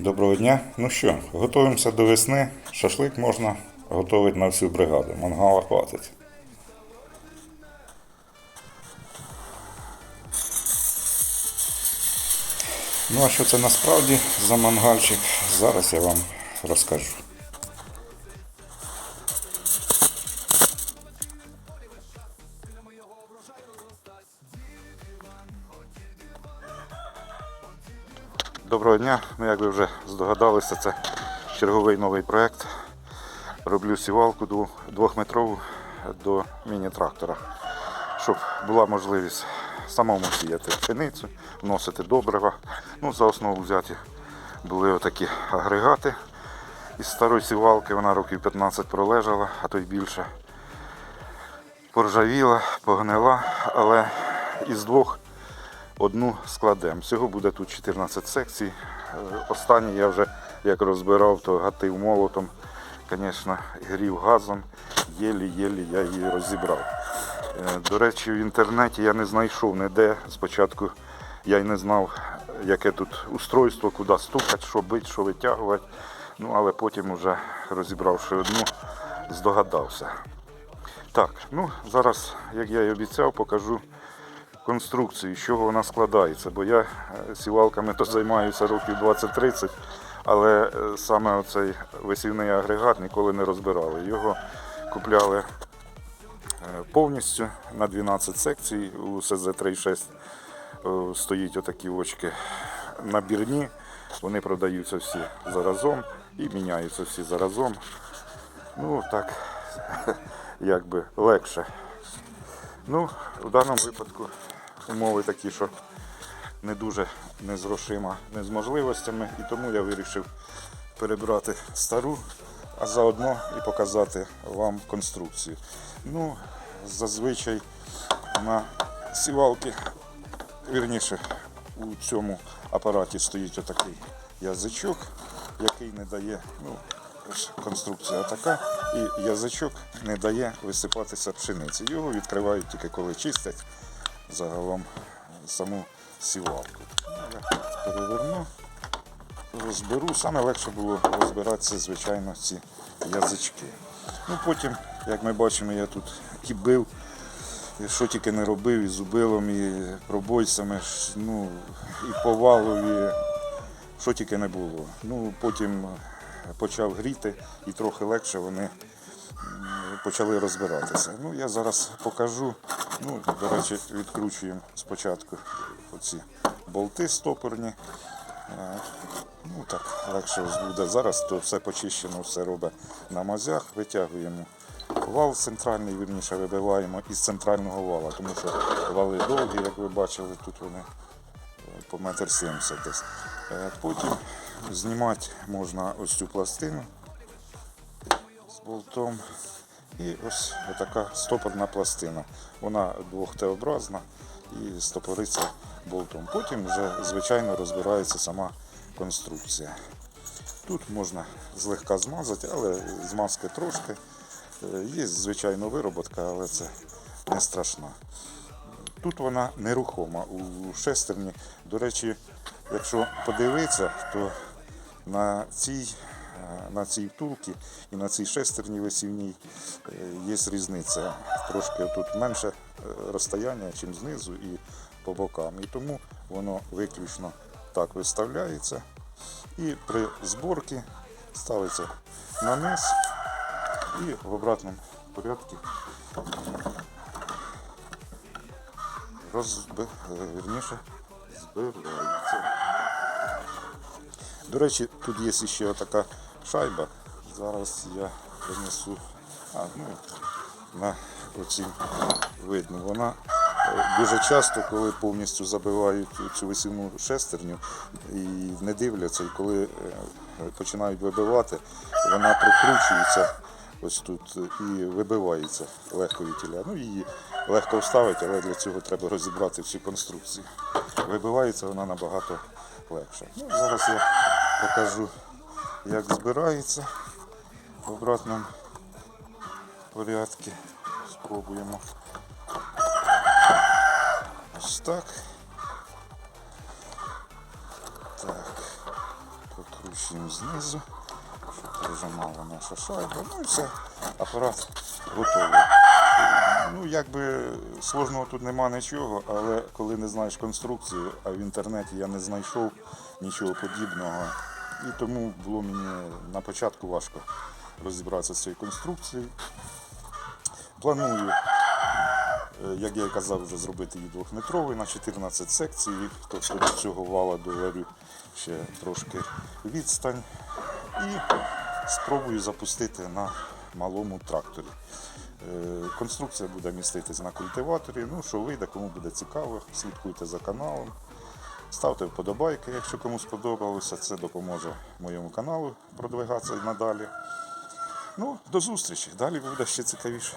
Доброго дня. Ну що, готуємося до весни. Шашлик можна готувати на всю бригаду. Мангала хватить. Ну а що це насправді за мангальчик? Зараз я вам розкажу. Доброго дня. Ну, як ви вже здогадалися, це черговий новий проєкт. Роблю сівалку двох- двохметрову до міні-трактора, щоб була можливість самому сіяти пшеницю, вносити добрива. Ну, за основу взяті були отакі агрегати із старої сівалки. Вона років 15 пролежала, а то й більше. Поржавіла, погнила, але із двох одну складемо. Всього буде тут 14 секцій. Е, Останній я вже як розбирав, то гатив молотом, звісно, грів газом. Єлі-єлі я її розібрав. Е, До речі, в інтернеті я не знайшов ніде. Спочатку я й не знав, яке тут устройство, куди стукати, що бити, що витягувати. Ну, але потім, вже розібравши одну, здогадався. Так, ну зараз, як я і обіцяв, покажу конструкцію, з чого вона складається. Бо я е, сівалками то займаюся років 20-30, але е, саме оцей висівний агрегат ніколи не розбирали. Його купляли е, повністю на 12 секцій. У СЗ-36 е, стоїть отакі очки набірні. Вони продаються всі заразом і міняються всі заразом. Ну так, якби легше. Ну, в даному випадку умови такі, що не дуже не не з можливостями, і тому я вирішив перебрати стару, а заодно і показати вам конструкцію. Ну, зазвичай на сівалки, вірніше, у цьому апараті стоїть отакий язичок, який не дає, ну, конструкція така, і язичок не дає висипатися пшениці. Його відкривають тільки коли чистять загалом саму сівалку. Я переверну, розберу. Саме легше було розбиратися, звичайно, ці язички. Ну, потім, як ми бачимо, я тут і бив, що тільки не робив, і зубилом, і пробойцями, ну, і повалу, і що тільки не було. Ну, потім почав гріти і трохи легше вони почали розбиратися. Ну, я зараз покажу. Ну, до речі, відкручуємо спочатку оці болти стопорні. Е, Ну так, легше буде. Зараз то все почищено, все робить на мазях, витягуємо вал центральний, вірніше вибиваємо із центрального вала, тому що вали довгі, як ви бачили, тут вони е, по метр сімдесят десь. Е, Потім знімати можна ось цю пластину болтом. І ось така стопорна пластина. Вона двох Т-образна і стопориться болтом. Потім вже, звичайно, розбирається сама конструкція. Тут можна злегка змазати, але змазки трошки. Е, Є, звичайно, вироботка, але це не страшна. Тут вона нерухома у шестерні. До речі, якщо подивитися, то на цій, на цій втулці і на цій шестерні висівній е, є різниця. Трошки тут менше е, розстояння, ніж знизу і по бокам. І тому воно виключно так виставляється. І при зборці ставиться на низ і в обратному порядку розби... е, вірніше, збирається. До речі, тут є ще така шайба. Зараз я принесу. А, ну, на оці видно. Вона е, дуже часто, коли повністю забивають цю висівну шестерню і не дивляться, і коли е, починають вибивати, вона прикручується ось тут і вибивається легко від тіля. Ну, її легко вставити, але для цього треба розібрати всю конструкцію. Вибивається вона набагато легше. Ну, зараз я покажу, як збирається в обратному порядку. Спробуємо. Ось так. Так. Покрутимо. Закручуємо знизу, прижимала наша шайба. Ну і все, апарат готовий. Ну, якби сложного тут нема нічого, але коли не знаєш конструкцію, а в інтернеті я не знайшов нічого подібного. І тому було мені на початку важко розібратися з цією конструкцією. Планую, е, як я і казав, вже зробити її двохметровою на 14 секцій. Тобто до цього вала доварю ще трошки відстань. І спробую запустити на малому тракторі. Е, Конструкція буде міститись на культиваторі. Ну, що вийде, кому буде цікаво, слідкуйте за каналом. Ставте вподобайки, якщо кому сподобалося. Це допоможе моєму каналу продвигатися надалі. Ну, до зустрічі. Далі буде ще цікавіше.